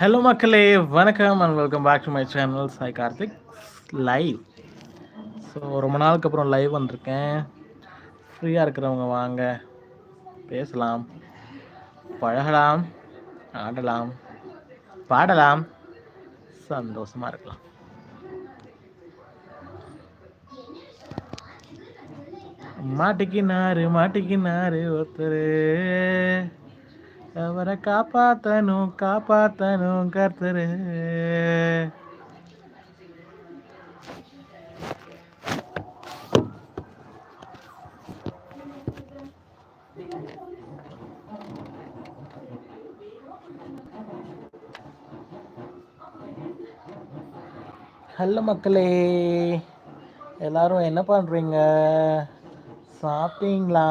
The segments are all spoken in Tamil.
ஹலோ மக்களே. வணக்கம் and welcome back to my channel Sai Karthik live so ரொம்ப நாளுக்கு அப்புறம் லைவ் வந்திருக்கேன். ஃப்ரீயாக இருக்கிறவங்க வாங்க. பேசலாம். பழகலாம். ஆடலாம். பாடலாம். சந்தோஷமாக இருக்கலாம். மாட்டிக்கினாரு மாட்டிக்கினாரு ஒருத்தர் அவரை காப்பாத்தனும் காப்பாத்தனும் கர்த்தரு. ஹலோ மக்களே எல்லாரும் என்ன பண்றீங்க? சாப்பிட்டீங்களா?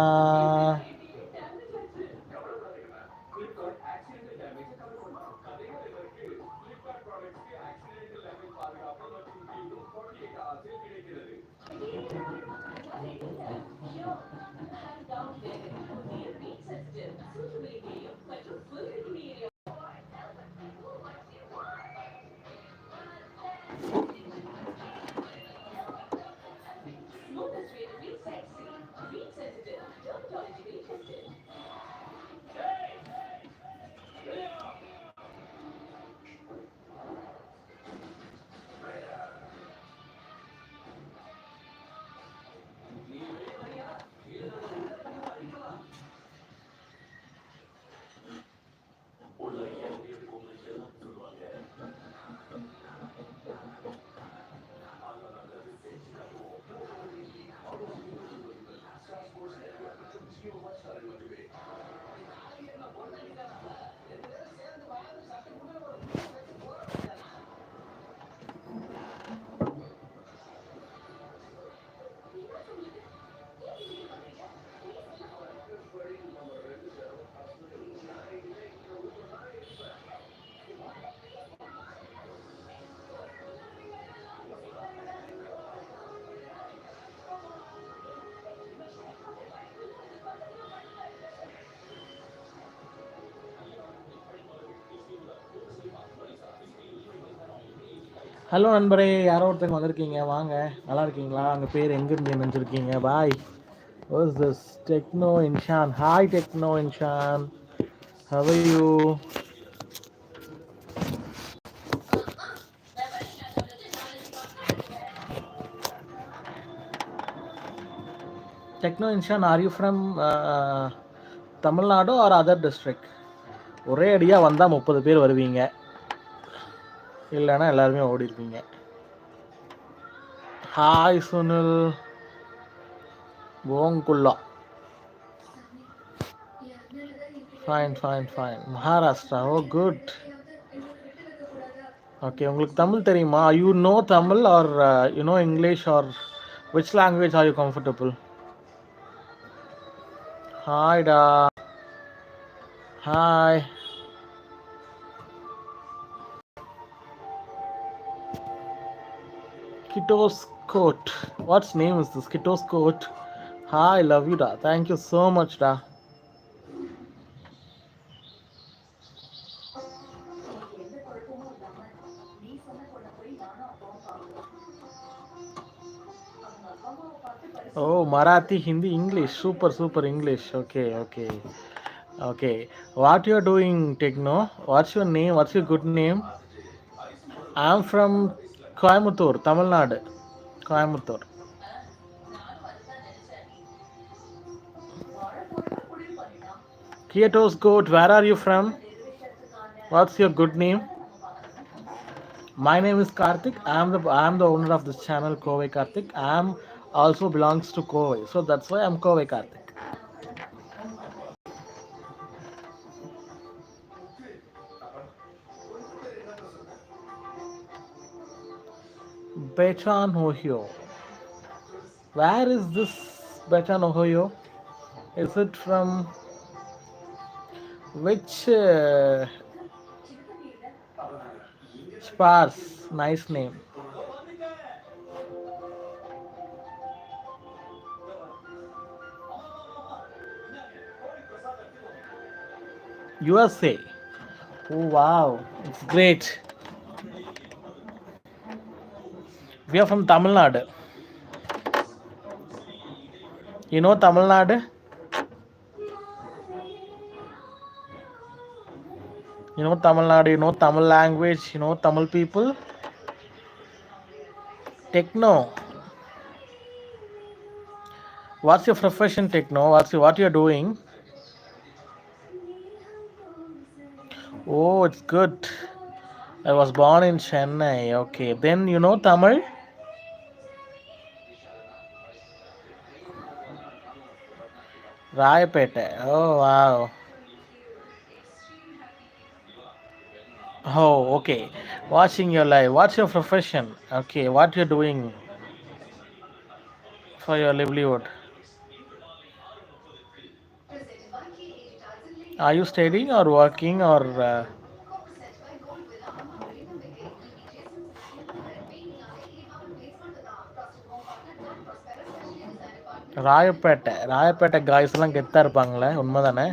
ஹலோ நண்பரே யாரோ ஒருத்தங்க வந்திருக்கீங்க. வாங்க நல்லா இருக்கீங்களா? அங்கே பேர் எங்கேருந்து நினைச்சிருக்கீங்க பாய் was this Techno Inshan hi Techno Inshan how you Techno Inshan are you from Tamil Nadu or other district ஒரே அடியாக வந்தால் முப்பது பேர் வருவீங்க. இல்லைன்னா எல்லாருமே ஓடி இருப்பீங்க hi Sunil ஓங்குல்லா fine fine fine Maharashtra oh good okay உங்களுக்கு தமிழ் தெரியுமா? You know Tamil or you know English or which language are you comfortable ஹாய்டா hi Kitoscoat. What's name is this? Kitoscoat. Hi, love you, da. Thank you so much, da. Oh Marathi Hindi English super super English okay okay okay what you are doing Techno what's your name what's your good name I am from Tamil Nadu. Coimbatore. Kietos Goat, where are you from? What's your good name? My name is Karthik. I am the I am the owner of this channel, Kovai Karthik. I am also belongs to Kovai, so that's why I'm Kovai Karthik. Betan, Ohio. Where is this Betan, Ohio? Is it from which uh, sparse? Nice name. USA. Oh wow, it's great. We are from Tamil Nadu. You know Tamil Nadu? You know Tamil Nadu, you know Tamil language, you know Tamil people? Techno. What's your profession, Techno? What's your, what you're doing? Oh, it's good. I was born in Chennai. Okay. Then you know Tamil? Rayapete. Oh, wow. Oh, okay. Watching your life. What's your profession? Okay. What you're doing for your livelihood? Are you studying or working or? Uh, Royapettah Royapettah காய்ஸ்லாம் கெத்தாக இருப்பாங்களே உண்மை தானே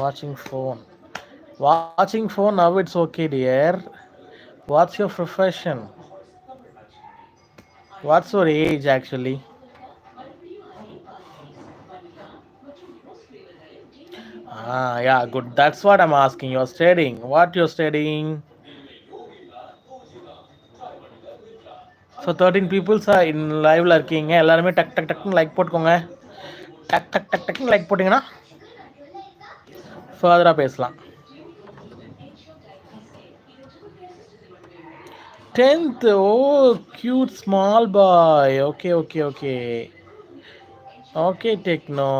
வாட்சிங் ஃபோன் வாட்சிங் phone now it's okay dear what's your profession what's your age actually Ah, yeah, good. That's what I'm asking. You're studying. What you're studying? So thirteen peoples in லைவ்ல இருக்கீங்க. எல்லாருமே டக் டக் டக்னு லைக் போட்டுக்கோங்க. டக் டக் டக் டக்னு லைக் போட்டிங்கன்னா ஃபர்தராக பேசலாம். Tenth oh cute small boy okay okay okay okay Techno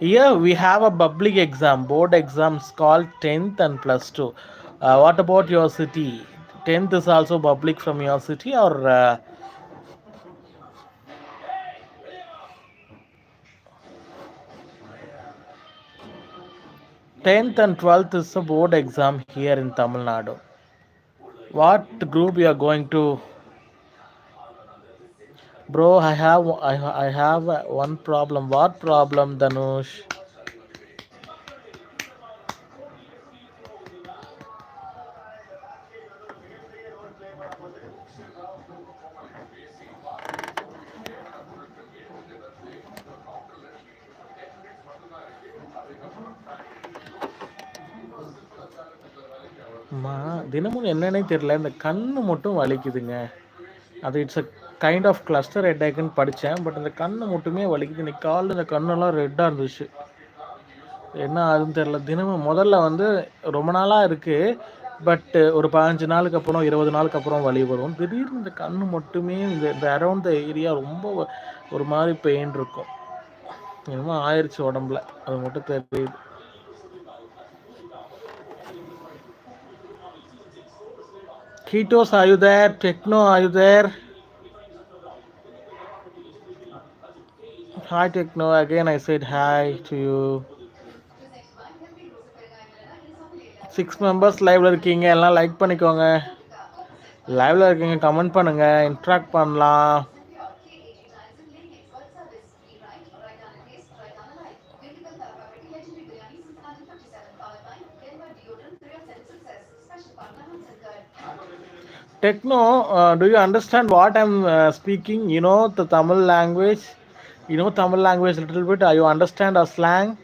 Here we have a public exam, board exams called 10th and plus 2. Uh, what about your city? 10th is also public from your city or uh, tenth and twelfth is a board exam here in Tamil Nadu. What group you are going to? Bro I have I have one problem what problem Dhanush மா தினமும் என்னன்னே தெரியல இந்த கண்ணு மட்டும் வலிக்குதுங்க அது it's a kind of cluster ஹெட்டேக்குன்னு படித்தேன் பட் இந்த கண்ணு மட்டுமே வலிக்குது. இன்னைக்கு காலில் இந்த கண்ணெல்லாம் ரெட்டாக இருந்துச்சு. என்ன ஆகுதுன்னு தெரில தினமும் முதல்ல வந்து ரொம்ப நாளாக இருக்குது பட்டு ஒரு பதினஞ்சு நாளுக்கு அப்புறம் இருபது நாளுக்கு அப்புறம் வலி வரும். திடீர்னு இந்த கண்ணு மட்டுமே இந்த இந்த அரௌண்ட் த ஏரியா ரொம்ப ஒரு மாதிரி பெயின் இருக்கும். என்னமோ ஆயிடுச்சு உடம்புல. அது மட்டும் தெரியுது. Ketos, are you there? Techno, are you there? Hi, Techno. Again, I said hi to you. Six members லைவ்ல இருக்கீங்க எல்லாம் லைக் பண்ணிக்கோங்க லைவ்ல இருக்கீங்க கமெண்ட் பண்ணுங்க இன்ட்ராக்ட் பண்ணலாம் Techno, uh, do you understand what I'm uh, speaking? You know the Tamil language. You know Tamil language a little bit. Uh, you understand our slang?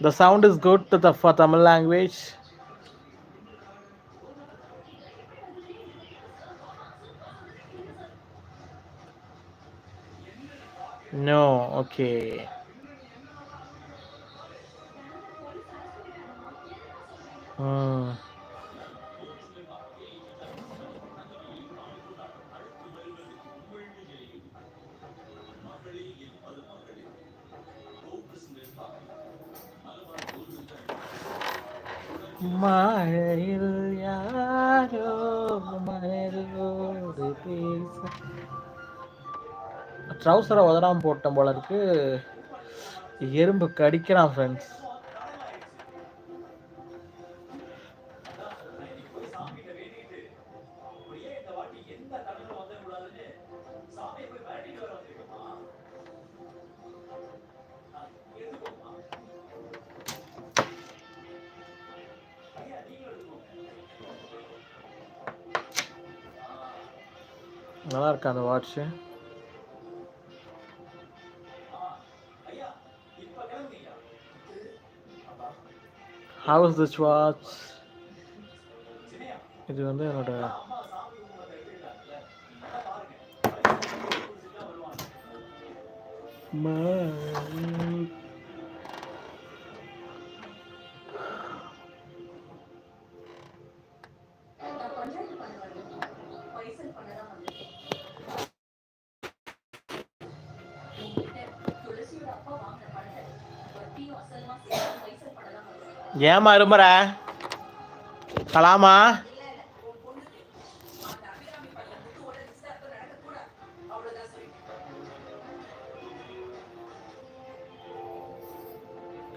The sound is good the for Tamil language. No, okay. Hmm. மழையில் யாரோ மலரோடு பேச ட்ரௌசரை உதறாமல் போட்டேன் போல இருக்கு எறும்பு கடிக்கிறான் ஃப்ரெண்ட்ஸ் நல்லா இருக்கா அந்த watch? How is this watch இது வந்து என்னோட ம- ஏமா இருமுற கலாமா?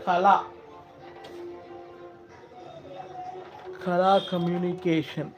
கலா. கலா கம்யூனிகேஷன்